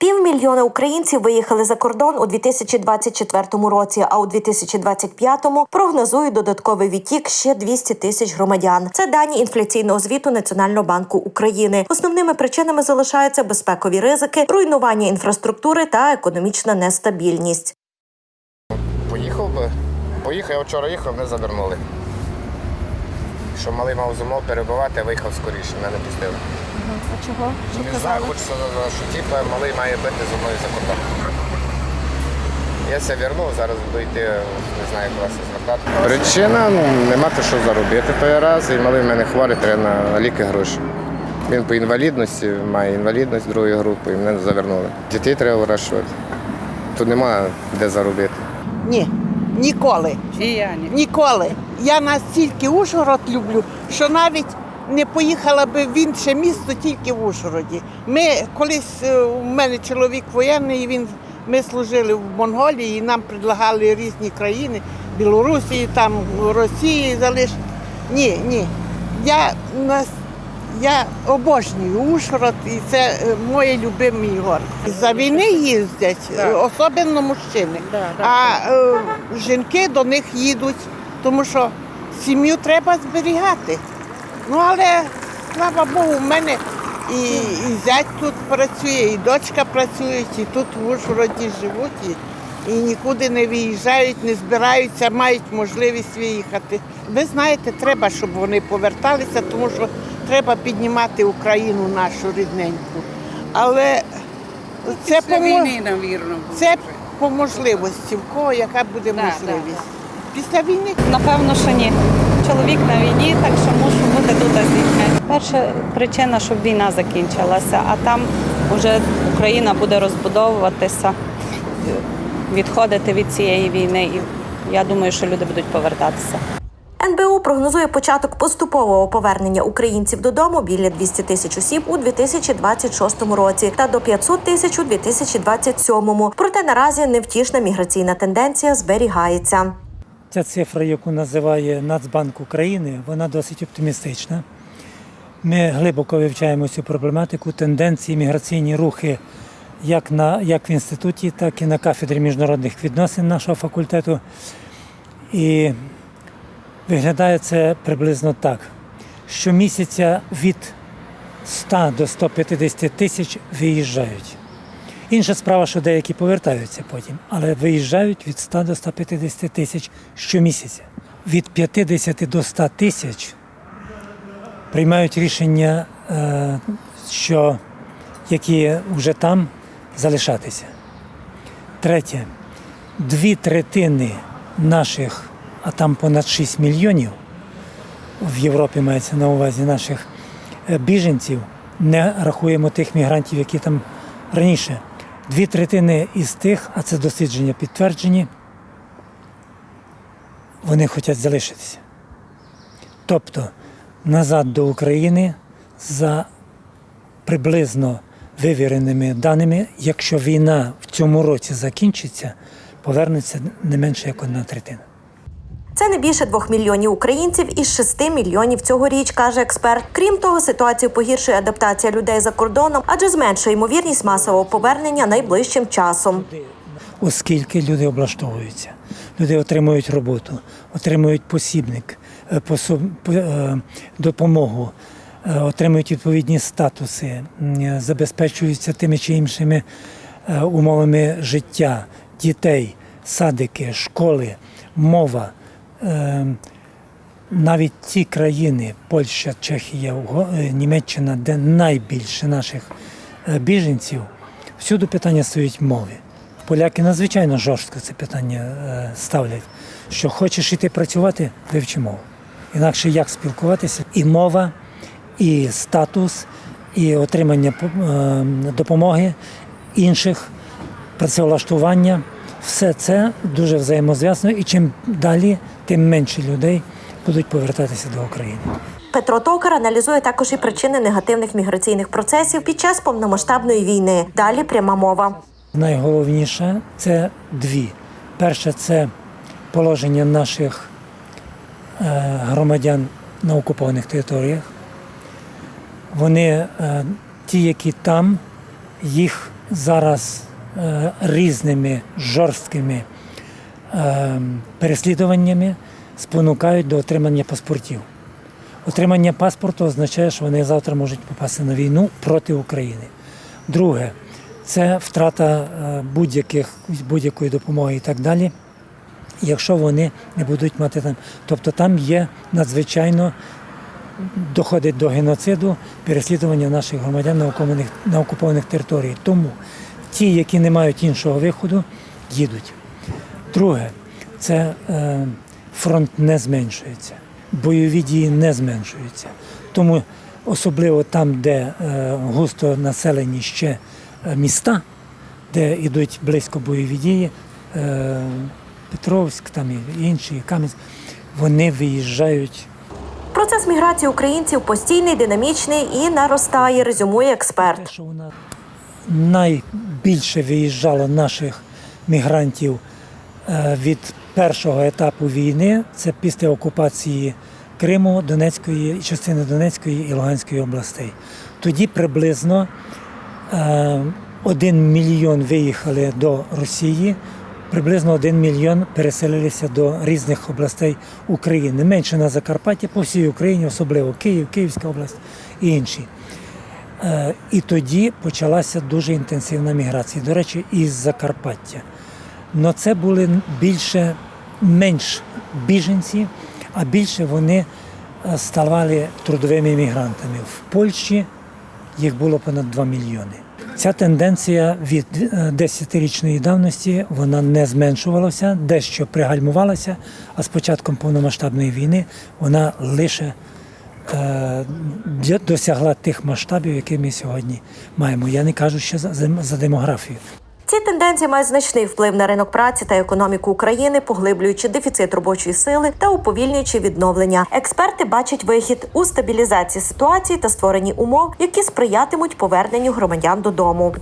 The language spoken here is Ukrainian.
Півмільйона українців виїхали за кордон у 2024 році, а у 2025-му прогнозують додатковий відтік ще 200 тисяч громадян. Це дані інфляційного звіту Національного банку України. Основними причинами залишаються безпекові ризики, руйнування інфраструктури та економічна нестабільність. Поїхав би. Поїхав, я вчора їхав, не завернули. Що малий мав зимов перебувати, я виїхав скоріше, мене не пустили. А чого? Що не знаю, казали? хочеться, що типу, малий має бити зі мною за кордон. Я ся вернув, зараз буду йти, не знаю, куди се звертати. Причина ну, нема то, що заробити той раз, і малий в мене хворий, треба на ліки гроші. Він по інвалідності, має інвалідність другої групи, і мене завернули. Дітей треба вирощувати. Тут нема де заробити. Ні, ніколи. І я ні. Ніколи. Я настільки Ужгород люблю, що навіть не поїхала би в інше місто тільки в Ужгороді. Ми колись е, у мене чоловік воєнний, він ми служили в Монголії, і нам предлагали різні країни, Білорусі, там Росії залиш. Ні, ні. Я нас. Я обожнюю Ужгород, і це е, моє любимий город. За війни їздять, особливо мужчини. Да, да, а е, жінки до них їдуть, тому що сім'ю треба зберігати. Ну але слава Богу, в мене і, і зять тут працює, і дочка працює, і тут в Ужгороді живуть, і, і нікуди не виїжджають, не збираються, мають можливість виїхати. Ви знаєте, треба, щоб вони поверталися, тому що треба піднімати Україну нашу рідненьку. Але це Після помо- війни, навірно. це по можливості, в кого яка буде Да, можливість. Після війни Напевно, що ні. Чоловік на війні, так що мушу бути тут з дітьми. Перша причина, щоб війна закінчилася, а там вже Україна буде розбудовуватися, відходити від цієї війни. І я думаю, що люди будуть повертатися. НБУ прогнозує початок поступового повернення українців додому біля 200 тисяч осіб у 2026 році та до 500 тисяч у 2027. Проте наразі невтішна міграційна тенденція зберігається. Ця цифра, яку називає Нацбанк України, вона досить оптимістична. Ми глибоко вивчаємо цю проблематику, тенденції, міграційні рухи як, на, як в інституті, так і на кафедрі міжнародних відносин нашого факультету. І виглядає це приблизно так. Щомісяця від 100 до 150 тисяч виїжджають. Інша справа, що деякі повертаються потім, але виїжджають від 100 до 150 тисяч щомісяця. Від 50 до 100 тисяч приймають рішення, е, що які вже там залишатися. Третє, дві третини наших, а там понад 6 мільйонів в Європі мається на увазі наших е, біженців, не рахуємо тих мігрантів, які там раніше. Дві третини із тих, а це дослідження підтверджені, вони хочуть залишитися. Тобто назад до України за приблизно вивіреними даними, якщо війна в цьому році закінчиться, повернеться не менше як одна третина. Це не більше двох мільйонів українців із шести мільйонів цьогоріч, каже експерт. Крім того, ситуацію погіршує адаптація людей за кордоном, адже зменшує ймовірність масового повернення найближчим часом. оскільки люди облаштовуються. Люди отримують роботу, отримують посібник, е, пособ- е, допомогу, е, отримують відповідні статуси, забезпечуються тими чи іншими умовами життя, дітей, садики, школи, мова. Е, Навіть ті країни, Польща, Чехія, е, Німеччина, де найбільше наших е, біженців, всюди питання стоїть мови. Поляки надзвичайно жорстко це питання е, ставлять. Що хочеш іти працювати, вивчи мову. Інакше як спілкуватися, і мова, і статус, і отримання допомоги інших, працевлаштування. Все це дуже взаємозв'язано, і чим далі, тим менше людей будуть повертатися до України. Петро Токар аналізує також і причини негативних міграційних процесів під час повномасштабної війни. Далі пряма мова. Найголовніше це дві. Перше це положення наших е, громадян на окупованих територіях. Вони, е, ті, які там, їх зараз е, різними жорсткими переслідуваннями спонукають до отримання паспортів. Отримання паспорту означає, що вони завтра можуть попасти на війну проти України. Друге, це втрата е, будь-яких будь-якої допомоги і так далі, якщо вони не будуть мати там. Тобто там є надзвичайно доходить до геноциду, переслідування наших громадян на окупованих територіях. Тому ті, які не мають іншого виходу, їдуть. Друге, це е, фронт не зменшується, бойові дії не зменшуються. Тому особливо там, де е, густо населені ще е, міста, де йдуть близько бойові дії, е, Петровськ, там і інші, Кам'янськ, вони виїжджають Процес міграції українців постійний, динамічний і наростає, резюмує експерт. Найбільше виїжджало наших мігрантів від першого етапу війни, це після окупації Криму, Донецької, частини Донецької і Луганської областей. Тоді приблизно е, один мільйон виїхали до Росії, приблизно один мільйон переселилися до різних областей України. Менше на Закарпатті, по всій Україні, особливо Київ, Київська область і інші. Е, І тоді почалася дуже інтенсивна міграція. До речі, із Закарпаття. Но це були більше менш біженці, а більше вони е, ставали трудовими мігрантами. В Польщі їх було понад 2 мільйони. Ця тенденція від е, 10-річної давності вона не зменшувалася, дещо пригальмувалася, а з початком повномасштабної війни вона лише е, досягла тих масштабів, які ми сьогодні маємо. Я не кажу ще за демографію. Ці тенденції мають значний вплив на ринок праці та економіку України, поглиблюючи дефіцит робочої сили та уповільнюючи відновлення. Експерти бачать вихід у стабілізації ситуації та створенні умов, які сприятимуть поверненню громадян додому.